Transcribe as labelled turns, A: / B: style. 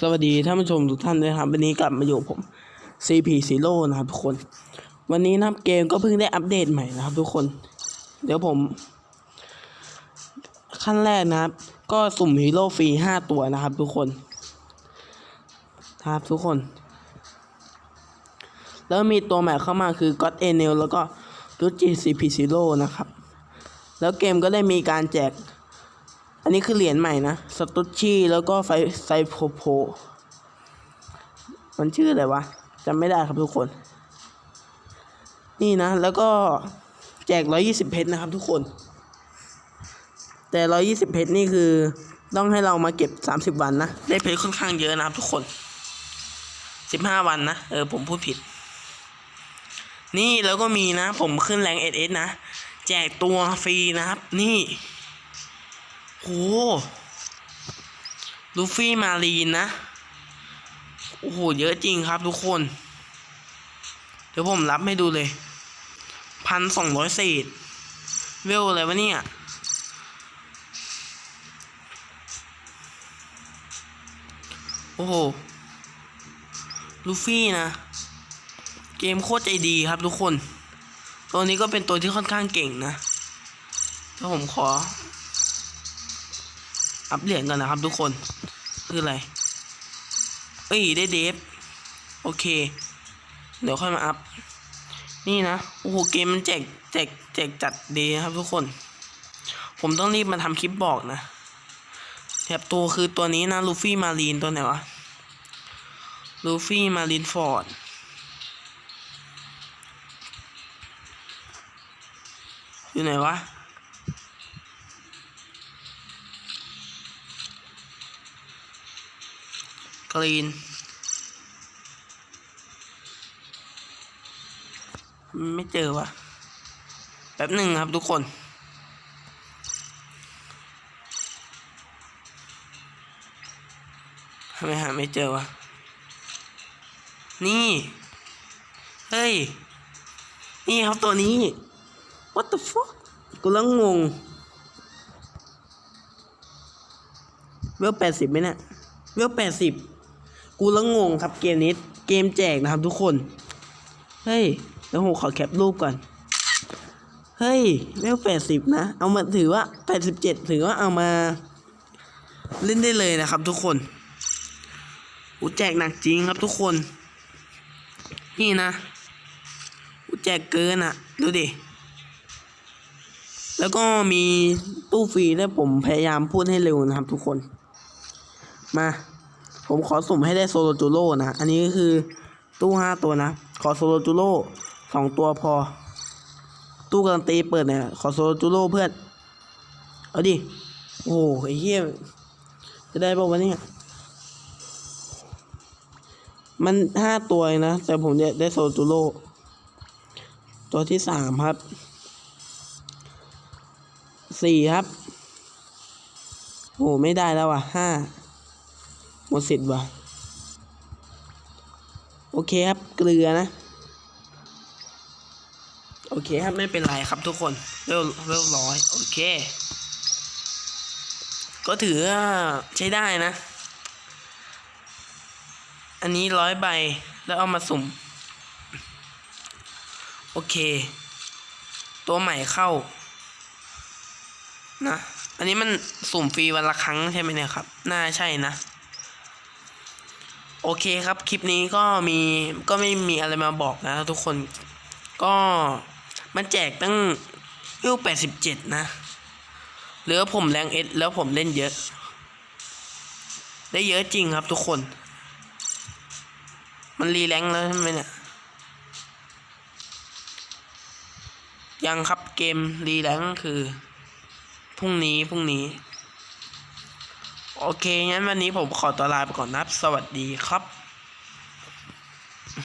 A: สวัสดีท่านผู้ชมทุกท่านด้วยครับวันนี้กลับมาอยู่ผม CP Zero นะครับทุกคน วันนี้นะครับเกมก็เพิ่งได้อัปเดตใหม่นะครับ ทุกคน เดี๋ยวผม ขั้นแรกนะครับ ก็สุ่มฮีโร่ฟรีห้าตัวนะครับ ทุกคนครับทุกคน แล้วมีตัวใหม่เข้ามาคือ God a n e l แล้วก็ r u g i CP Zero นะครับ แล้วเกมก็ได้มีการแจก อันนี้คือเหรียญใหม่นะ สตุชชี่แล้วก็ไฟไซโพโพ มันชื่ออะไรวะจำไม่ได้ครับทุกคน นี่นะ แล้วก็แจก 120 เพชรนะครับทุกคน แต่ 120 เพชรนี่คือต้องให้เรามาเก็บ 30 วันนะ ได้เพชรค่อนข้างเยอะนะครับทุกคน 15 วันนะ เออ ผมพูดผิด นี่แล้วก็มีนะ ผมขึ้นแรงเอสนะ แจกตัวฟรีนะครับ นี่ โหลูฟี่มารีนนะ โอ้โห เยอะจริงครับทุกคน เดี๋ยวผมรับให้ดูเลย พันสองร้อยเศษ เวลอะไรวะเนี่ย โอ้โห ลูฟี่นะ เกมโคตรใจดีครับทุกคน ตัวนี้ก็เป็นตัวที่ค่อนข้างเก่งนะถ้าผมขอ อัพเหรียญก่อนนะครับทุกคน คืออะไร เอ้ยได้เดฟ โอเค เดี๋ยวค่อยมาอัพ นี่นะ โอ้โห เกมมันแจกแจกแจกจัดเดย์ครับทุกคน ผมต้องรีบมาทำคลิปบอกนะแถบตัวคือตัวนี้นะลูฟี่มารีนตัวไหนวะลูฟี่มารีนฟอร์ดอยู่ไหนวะ กรีน ไม่เจอวะแป๊บหนึ่งครับทุกคน ทำไมหาไม่เจอวะ นี่ เฮ้ย นี่ครับตัวนี้ what the fuck กูล้วงงเวลแปดสิบไหมเนี่ยเวลแปดสิบ กูล้วงงครับเกมนี้เกมแจกนะครับทุกคน เฮ้ยแล้วผมขอแคปรูปก่อน เฮ้ยเวลแปดสิบนะ เอามาถือว่าแปดสิบเจ็ดถือว่าเอามา เล่นได้เลยนะครับทุกคนอูแจกหนักจริงครับทุกคน นี่นะอูแจกเกินอะ ดูดิ แล้วก็มีตู้ฟรีและผมพยายามพูดให้เร็วนะครับทุกคน มา ผมขอสุ่มให้ได้โซโลจูโร่นะ อันนี้ก็คือตู้ห้าตัวนะ ขอโซโลจูโร่สองตัวพอ ตู้การันตีเปิดเนี่ย ขอโซโลจูโร่เพื่อน เอาดิ โอ้โหไอ้เหี้ย จะได้ป่าวะเนี่ยมันห้าตัวนะ แต่ผมเนี่ยได้โซโลจูโร่ตัวที่สามครับ สี่ครับ โอ้ไม่ได้แล้วว่ะห้า หมดสิทธิ์ว่ะโอเคครับ เกลือนะ โอเคครับ ไม่เป็นไรครับทุกคนเวลเวลร้อย โอเค ก็ถือใช้ได้นะ อันนี้ร้อยใบแล้วเอามาสุ่ม โอเค ตัวใหม่เข้า นะ อันนี้มันสุ่มฟรีวันละครั้งใช่ไหมเนี่ยครับ น่าใช่นะ โอเคครับ คลิปนี้ก็มีก็ไม่มีอะไรมาบอกนะทุกคนก็มันแจกตั้งวิวแปดสิบเจ็ดนะเหลือผมแรงเอสแล้วผมเล่นเยอะ ได้เยอะจริงครับทุกคน มันรีแรงแล้วใช่ไหมเนี่ยยังครับเกมรีแรงคือพรุ่งนี้พรุ่งนี้ โอเคงั้นวันนี้ผมขอตัวลาไปก่อนนับสวัสดีครับ